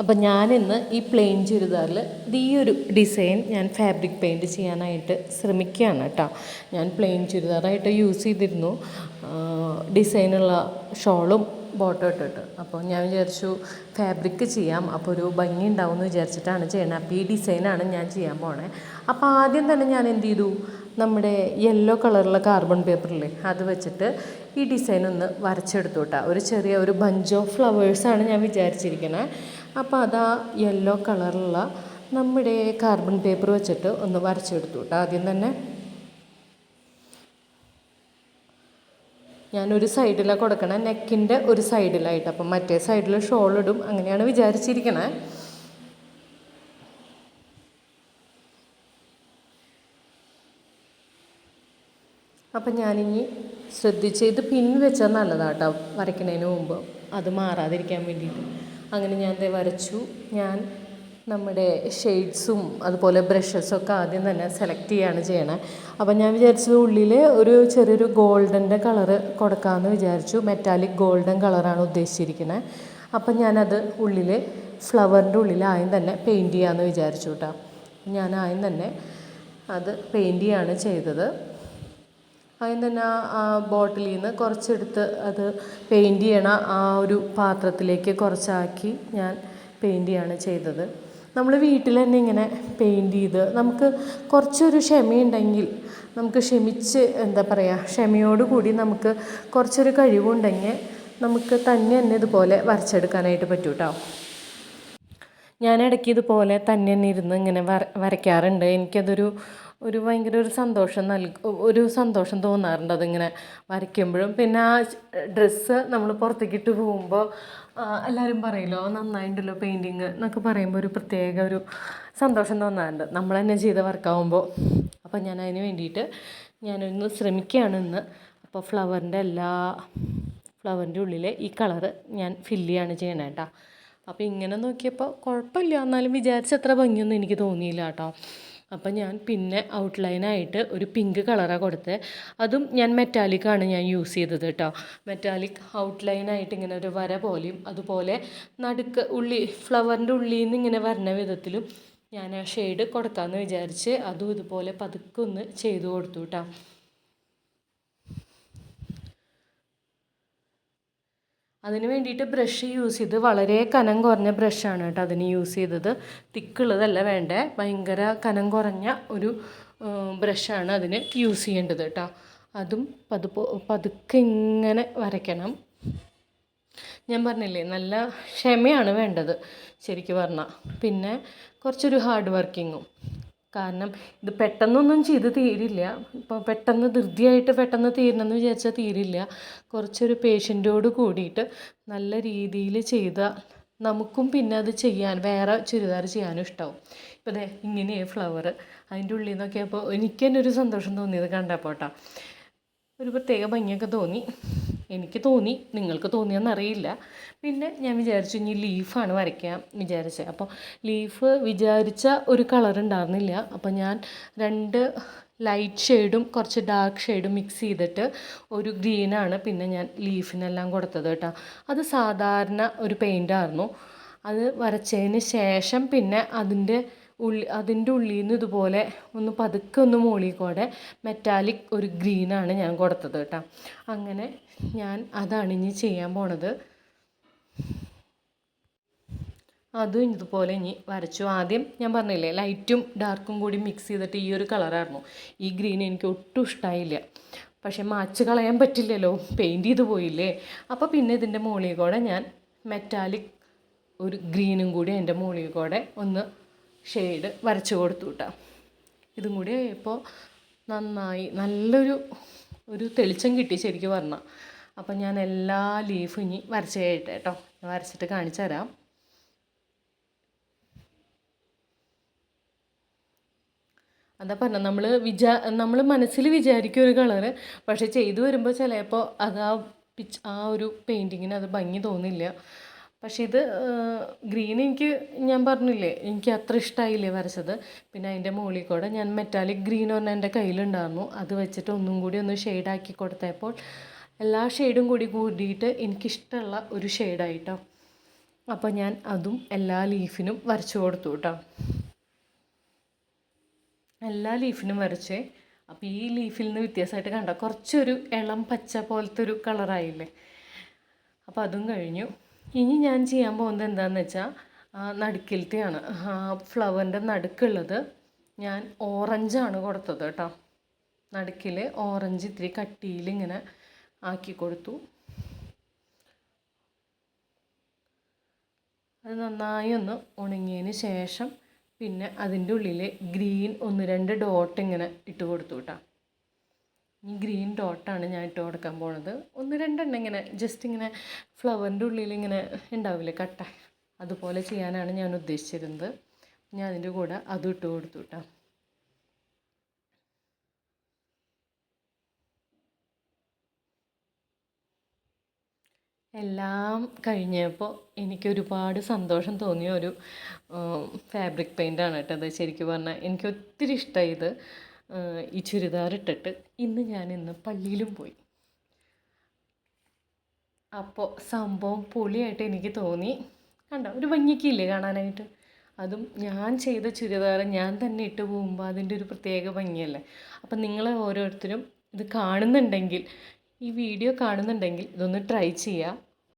അപ്പം ഞാനിന്ന് ഈ പ്ലെയിൻ ചുരിദാറിൽ ഈ ഒരു ഡിസൈൻ ഞാൻ ഫാബ്രിക് പെയിന്റ് ചെയ്യാനായിട്ട് ശ്രമിക്കുകയാണ് കേട്ടോ. ഞാൻ പ്ലെയിൻ ചുരിദാറായിട്ട് യൂസ് ചെയ്തിരുന്നു. ഡിസൈനുള്ള ഷോളും ബോട്ടം ഇട്ടിട്ട്. അപ്പോൾ ഞാൻ വിചാരിച്ചു ഫാബ്രിക് ചെയ്യാം. അപ്പോൾ ഒരു ഭംഗി ഉണ്ടാവും എന്ന് വിചാരിച്ചിട്ടാണ് ചെയ്യണത് അപ്പോൾ ഈ ഡിസൈനാണ് ഞാൻ ചെയ്യാൻ പോണേ. അപ്പോൾ ആദ്യം തന്നെ ഞാൻ എന്ത് ചെയ്തു? നമ്മുടെ യെല്ലോ കളറുള്ള കാർബൺ പേപ്പറില്ലേ അത് വെച്ചിട്ട് ഈ ഡിസൈൻ ഒന്ന് വരച്ചെടുത്തു കേട്ടോ. ഒരു ചെറിയ ഒരു ബഞ്ച് ഓഫ് ഫ്ലവേഴ്സാണ് ഞാൻ വിചാരിച്ചിരിക്കുന്നത് അപ്പോൾ അത് യെല്ലോ കളറുള്ള നമ്മുടെ കാർബൺ പേപ്പർ വെച്ചിട്ട് ഒന്ന് വരച്ചെടുത്തു കേട്ടോ ആദ്യം തന്നെ ഞാനൊരു സൈഡിലാണ് കൊടുക്കണേ നെക്കിന്റെ ഒരു സൈഡിലായിട്ട് അപ്പം മറ്റേ സൈഡിൽ ഷോൾ ഇടും അങ്ങനെയാണ് വിചാരിച്ചിരിക്കണേ. അപ്പം ഞാനിനി ശ്രദ്ധിച്ച് ഇത് പിൻ വെച്ചാൽ നല്ലതാട്ടോ വരയ്ക്കുന്നതിന് മുമ്പ്. അത് മാറാതിരിക്കാൻ വേണ്ടിയിട്ട്. അങ്ങനെ ഞാൻ ദേ വരച്ചു. ഞാൻ നമ്മുടെ ഷെയ്ഡ്സും അതുപോലെ ബ്രഷസൊക്കെ ആദ്യം തന്നെ സെലക്ട് ചെയ്യാണ് ചെയ്യണത് അപ്പം ഞാൻ വിചാരിച്ചത് ഉള്ളിൽ ഒരു ചെറിയൊരു ഗോൾഡന്റെ കളറ് കൊടുക്കാമെന്ന് വിചാരിച്ചു. മെറ്റാലിക് ഗോൾഡൻ കളറാണ് ഉദ്ദേശിച്ചിരിക്കുന്നത് അപ്പം ഞാനത് ഉള്ളിൽ ഫ്ലവറിന്റെ ഉള്ളിൽ ആദ്യം തന്നെ പെയിന്റ് ചെയ്യാമെന്ന് വിചാരിച്ചു കേട്ടോ ഞാൻ ആദ്യം തന്നെ അത് പെയിന്റ് ചെയ്യാണ് ചെയ്തത്. ആദ്യം തന്നെ ആ ബോട്ടിൽ നിന്ന് കുറച്ചെടുത്ത് അത് പെയിന്റ് ചെയ്യണ ആ ഒരു പാത്രത്തിലേക്ക് കുറച്ചാക്കി ഞാൻ പെയിന്റ് ചെയ്യാണ് ചെയ്തത്. നമ്മൾ വീട്ടിൽ തന്നെ ഇങ്ങനെ പെയിന്റ് ചെയ്ത് നമുക്ക് കുറച്ചൊരു ക്ഷമയുണ്ടെങ്കിൽ നമുക്ക് ക്ഷമിച്ച് എന്താ പറയുക ക്ഷമയോടുകൂടി നമുക്ക് കുറച്ചൊരു കഴിവുണ്ടെങ്കിൽ നമുക്ക് തന്നെ തന്നെ ഇതുപോലെ വരച്ചെടുക്കാനായിട്ട് പറ്റും കേട്ടോ ഞാൻ ഇടയ്ക്ക് ഇതുപോലെ തന്നെ തന്നെ ഇരുന്ന് ഇങ്ങനെ വര വരയ്ക്കാറുണ്ട്. എനിക്കതൊരു ഒരു ഭയങ്കര ഒരു സന്തോഷം നൽകും ഒരു സന്തോഷം തോന്നാറുണ്ട് അതിങ്ങനെ വരയ്ക്കുമ്പോഴും. പിന്നെ ആ ഡ്രസ്സ് നമ്മൾ പുറത്തേക്കിട്ട് പോകുമ്പോൾ എല്ലാവരും പറയുമല്ലോ നന്നായിട്ടുണ്ടല്ലോ പെയിന്റിങ് എന്നൊക്കെ പറയുമ്പോൾ ഒരു പ്രത്യേക ഒരു സന്തോഷം തോന്നാറുണ്ട്. നമ്മൾ തന്നെ ചെയ്ത വർക്കാവുമ്പോൾ അപ്പോൾ ഞാൻ അതിന് വേണ്ടിയിട്ട് ഞാനൊന്ന് ശ്രമിക്കുകയാണ് ഇന്ന്. അപ്പോൾ ഫ്ലവറിന്റെ എല്ലാ ഫ്ലവറിന്റെ ഉള്ളിലെ ഈ കളറ് ഞാൻ ഫില്ല് ചെയ്യാണ് ചെയ്യണേ കേട്ടോ അപ്പോൾ ഇങ്ങനെ നോക്കിയപ്പോൾ കുഴപ്പമില്ല എന്നാലും വിചാരിച്ചത്ര ഭംഗിയൊന്നും എനിക്ക് തോന്നിയില്ല കേട്ടോ അപ്പം ഞാൻ പിന്നെ ഔട്ട്ലൈനായിട്ട് ഒരു പിങ്ക് കളറാണ് കൊടുത്തത് അതും ഞാൻ മെറ്റാലിക്കാണ് ഞാൻ യൂസ് ചെയ്തത് കേട്ടോ മെറ്റാലിക് ഔട്ട്ലൈനായിട്ട് ഇങ്ങനെ ഒരു വര പോലെയും അതുപോലെ നടുക്ക് ഉള്ളി ഫ്ലവറിന്റെ ഉള്ളിൽ നിന്ന് ഇങ്ങനെ വരണ വിധത്തിലും ഞാൻ ആ ഷെയ്ഡ് കൊടുക്കാമെന്ന് വിചാരിച്ച് അതും ഇതുപോലെ പതുക്കെ ഒന്ന് ചെയ്തു കൊടുത്തു കേട്ടോ അതിന് വേണ്ടിയിട്ട് ബ്രഷ് യൂസ് ചെയ്ത് വളരെ കനം കുറഞ്ഞ ബ്രഷാണ് കേട്ടോ അതിന് യൂസ് ചെയ്തത്. തിക്കുള്ളതല്ല വേണ്ടേ ഭയങ്കര കനം കുറഞ്ഞ ഒരു ബ്രഷാണ് അതിന് യൂസ് ചെയ്യേണ്ടത് കേട്ടോ. അതും പതുപ്പോ പതുക്കെ ഇങ്ങനെ വരയ്ക്കണം. ഞാൻ പറഞ്ഞില്ലേ നല്ല ക്ഷമയാണ് വേണ്ടത് ശരിക്കും പറഞ്ഞാൽ പിന്നെ കുറച്ചൊരു ഹാർഡ് വർക്കിങ്ങും കാരണം ഇത് പെട്ടെന്നൊന്നും ചെയ്ത് തീരില്ല. ഇപ്പോൾ പെട്ടെന്ന് ധൃതിയായിട്ട് പെട്ടെന്ന് തീരണമെന്ന് വിചാരിച്ചാൽ തീരില്ല. കുറച്ചൊരു പേഷ്യന്റോട് കൂടിയിട്ട് നല്ല രീതിയിൽ ചെയ്താൽ നമുക്കും പിന്നെ അത് ചെയ്യാൻ വേറെ ചുരിദാർ ചെയ്യാനും ഇഷ്ടമാവും ഇപ്പോൾ ദേ ഇങ്ങനെയേ ഫ്ലവർ അതിന്റെ ഉള്ളിൽ നിന്നൊക്കെ അപ്പോൾ എനിക്ക് തന്നെ ഒരു സന്തോഷം തോന്നിയത് കണ്ടപ്പോട്ടാ ഒരു പ്രത്യേക ഭംഗിയൊക്കെ തോന്നി. എനിക്ക് തോന്നി നിങ്ങൾക്ക് തോന്നിയെന്നറിയില്ല. പിന്നെ ഞാൻ വിചാരിച്ചു ഇനി ലീഫാണ് വരയ്ക്കാൻ വിചാരിച്ചത് അപ്പോൾ ലീഫ് വിചാരിച്ച ഒരു കളർ ഉണ്ടായിരുന്നില്ല. അപ്പോൾ ഞാൻ രണ്ട് ലൈറ്റ് ഷെയ്ഡും കുറച്ച് ഡാർക്ക് ഷെയ്ഡും മിക്സ് ചെയ്തിട്ട് ഒരു ഗ്രീനാണ് പിന്നെ ഞാൻ ലീഫിനെല്ലാം കൊടുത്തത് കേട്ടോ. അത് സാധാരണ ഒരു പെയിന്റായിരുന്നു അത് വരച്ചതിന് ശേഷം പിന്നെ അതിന്റെ ഉള്ളി അതിന്റെ ഉള്ളിൽ നിന്ന് ഇതുപോലെ ഒന്ന് പതുക്കെ ഒന്ന് മുകളിൽ മെറ്റാലിക് ഒരു ഗ്രീനാണ് ഞാൻ കൊടുത്തത് കേട്ടോ. അങ്ങനെ ഞാൻ അതാണ് ഇനി ചെയ്യാൻ പോണത്. അതും ഇതുപോലെ ഇനി വരച്ചു. ആദ്യം ഞാൻ പറഞ്ഞില്ലേ ലൈറ്റും ഡാർക്കും കൂടി മിക്സ് ചെയ്തിട്ട് ഈ ഒരു കളറായിരുന്നു ഈ ഗ്രീൻ എനിക്ക് ഒട്ടും ഇഷ്ടമായില്ല പക്ഷെ മാച്ച് കളയാൻ പറ്റില്ലല്ലോ പെയിന്റ് ചെയ്ത് പോയില്ലേ. അപ്പോൾ പിന്നെ ഇതിന്റെ മുകളിൽ കൂടെ ഞാൻ മെറ്റാലിക് ഒരു ഗ്രീനും കൂടി അതിന്റെ മുകളിൽ കൂടെ ഒന്ന് ഷെയ്ഡ് വരച്ചു കൊടുത്തു കേട്ടോ ഇതും കൂടി ഇപ്പോൾ നന്നായി നല്ലൊരു ഒരു തെളിച്ചം കിട്ടി ശരിക്കും പറഞ്ഞാൽ അപ്പം ഞാൻ എല്ലാ ലീഫും ഇനി വരച്ച് കഴിയട്ടെ കേട്ടോ. ഞാൻ വരച്ചിട്ട് കാണിച്ചു തരാം. അതാ പറഞ്ഞ നമ്മൾ വിചാ നമ്മൾ മനസ്സിൽ വിചാരിക്കും ഒരു കളറ് പക്ഷെ ചെയ്തു വരുമ്പോൾ ചിലപ്പോൾ അത് ആ പിച്ച് ആ ഒരു പെയിന്റിങ്ങിന് അത് ഭംഗി തോന്നില്ല. പക്ഷേ ഇത് ഗ്രീൻ എനിക്ക് ഞാൻ പറഞ്ഞില്ലേ എനിക്ക് അത്ര ഇഷ്ടമായില്ലേ വരച്ചത്. പിന്നെ അതിന്റെ മുകളിൽ കൂടെ ഞാൻ മെറ്റാലിക് ഗ്രീൻ പറഞ്ഞാൽ എന്റെ കയ്യിലുണ്ടായിരുന്നു. അത് വെച്ചിട്ട് ഒന്നും കൂടി ഒന്ന് ഷെയ്ഡാക്കി കൊടുത്തപ്പോൾ എല്ലാ ഷെയ്ഡും കൂടി കൂടിയിട്ട് എനിക്കിഷ്ടമുള്ള ഒരു ഷെയ്ഡായിട്ടോ അപ്പോൾ ഞാൻ അതും എല്ലാ ലീഫിനും വരച്ചു കൊടുത്തു കേട്ടോ. എല്ലാ ലീഫിനും വരച്ചേ. അപ്പോൾ ഈ ലീഫിൽ നിന്ന് വ്യത്യാസമായിട്ട് കണ്ട? കുറച്ചൊരു ഇളം പച്ച പോലത്തെ ഒരു കളറായില്ലേ അപ്പോൾ അതും കഴിഞ്ഞു. ഇനി ഞാൻ ചെയ്യാൻ പോകുന്നത് എന്താണെന്ന് വെച്ചാൽ നടുക്കിലത്തെയാണ് ഫ്ലവറിന്റെ നടുക്കുള്ളത് ഞാൻ ഓറഞ്ചാണ് കൊടുത്തത് കേട്ടോ. നടുക്കിൽ ഓറഞ്ച് ഇത്തിരി കട്ടിയിൽ ഇങ്ങനെ ആക്കി കൊടുത്തു. അത് നന്നായി ഒന്ന് ഉണങ്ങിയതിന് ശേഷം പിന്നെ അതിന്റെ ഉള്ളിൽ ഗ്രീൻ ഒന്ന് രണ്ട് ഡോട്ട് ഇങ്ങനെ ഇട്ട് കൊടുത്തു കേട്ടോ. ഈ ഗ്രീൻ ഡോട്ടാണ് ഞാൻ ഇട്ട് കൊടുക്കാൻ പോണത്. ഒന്ന് രണ്ടെണ്ണം ഇങ്ങനെ ജസ്റ്റ് ഇങ്ങനെ ഫ്ലവറിന്റെ ഉള്ളിൽ ഇങ്ങനെ ഉണ്ടാവില്ലേ കട്ട? അതുപോലെ ചെയ്യാനാണ് ഞാൻ ഉദ്ദേശിച്ചിരുന്നത്. ഞാൻ അതിന്റെ കൂടെ അതും ഇട്ട് കൊടുത്തു കേട്ടോ എല്ലാം കഴിഞ്ഞപ്പോൾ എനിക്ക് ഒരുപാട് സന്തോഷം തോന്നിയ ഒരു ഫാബ്രിക് പെയിന്റാണ് കേട്ടോ അത് ശരിക്കും പറഞ്ഞാൽ എനിക്ക് ഒത്തിരി ഇഷ്ടമായി ഇത്. ഈ ചുരിദാർ ഇട്ടിട്ട് ഇന്ന് ഞാൻ ഇന്ന് പള്ളിയിലും പോയി. അപ്പോൾ സംഭവം പൊളിയായിട്ട് എനിക്ക് തോന്നി. കണ്ടോ ഒരു ഭംഗിക്കില്ലേ കാണാനായിട്ട്? അതും ഞാൻ ചെയ്ത ചുരിദാർ ഞാൻ തന്നെ ഇട്ട് പോകുമ്പോൾ അതിന്റെ ഒരു പ്രത്യേക ഭംഗിയല്ലേ? അപ്പം നിങ്ങൾ ഓരോരുത്തരും ഇത് കാണുന്നുണ്ടെങ്കിൽ ഈ വീഡിയോ കാണുന്നുണ്ടെങ്കിൽ ഇതൊന്ന് ട്രൈ ചെയ്യുക